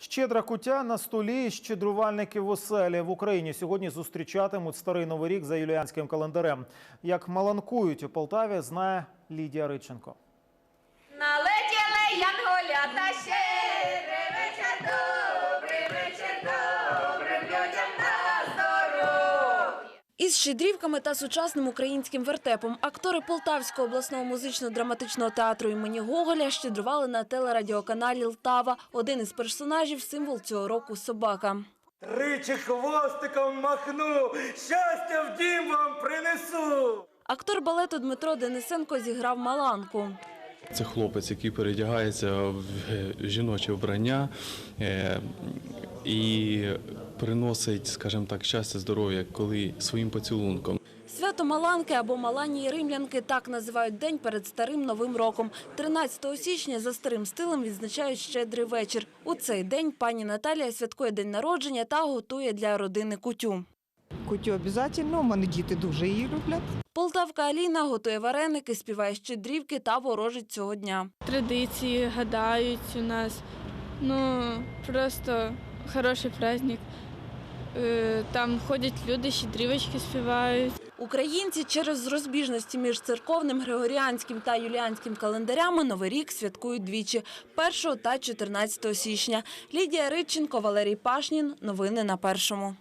Щедра куття на столі, щедрувальники в оселі в Україні сьогодні зустрічатимуть старий новий рік за юліанським календарем. Як маланкують у Полтаві, знає Лідія Риченко. Із щедрівками та сучасним українським вертепом актори Полтавського обласного музично-драматичного театру імені Гоголя щедрували на телерадіоканалі Лтава. Один із персонажів – символ цього року – собака. Тричі хвостиком махну, щастя в дім вам принесу. Актор балету Дмитро Денисенко зіграв Маланку. Це хлопець, який передягається в е, жіноче вбрання е, і приносить, скажімо так, щастя, здоров'я, коли своїм поцілунком. Свято Маланки або Маланії Римлянки так називають день перед старим новим роком. 13 січня за старим стилем відзначають щедрий вечір. У цей день пані Наталія святкує день народження та готує для родини кутю. Кутю обов'язково, у мене діти дуже її люблять. Полтавка Аліна готує вареники, співає щедрівки та ворожить цього дня. традиції гадають у нас. Ну, просто хороший праздник. Е, Там ходять люди, щедрівочки співають. Українці через розбіжності між церковним, григоріанським та юліанським календарями Новий рік святкують двічі – 1 та 14 січня. Лідія Риченко, Валерій Пашнін. Новини на Першому.